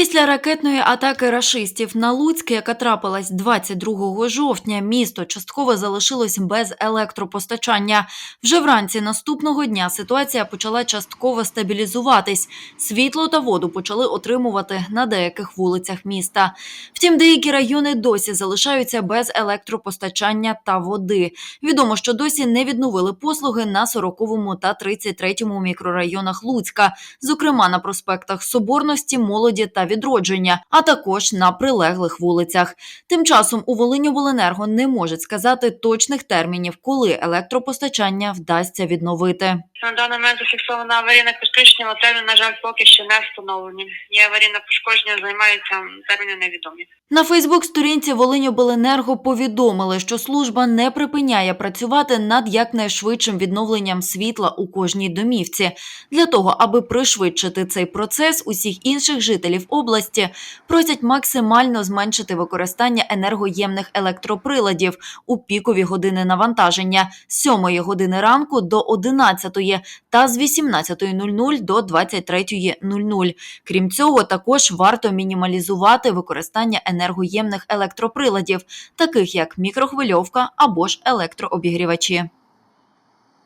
Після ракетної атаки рашистів на Луцьк, яка трапилась 22 жовтня, місто частково залишилось без електропостачання. Вже вранці наступного дня ситуація почала частково стабілізуватись. Світло та воду почали отримувати на деяких вулицях міста. Втім, деякі райони досі залишаються без електропостачання та води. Відомо, що досі не відновили послуги на 40-му та 33-му мікрорайонах Луцька, зокрема на проспектах Соборності, Молоді та Відродження, а також на прилеглих вулицях. Тим часом у Волиньобленерго не можуть сказати точних термінів, коли електропостачання вдасться відновити. На даний момент зафіксовано аварійне підключення, але термін, на жаль, поки що не встановлені. Є аварійне пошкодження, займаються терміни невідомі. На Фейсбук-сторінці Волиньобленерго повідомили, що служба не припиняє працювати над якнайшвидшим відновленням світла у кожній домівці. Для того, аби пришвидшити цей процес, усіх інших жителів області просять максимально зменшити використання енергоємних електроприладів у пікові години навантаження з 7 години ранку до 11 та з 18.00 до 23.00. Крім цього, також варто мінімалізувати використання енергоємних електроприладів, таких як мікрохвильовка або ж електрообігрівачі.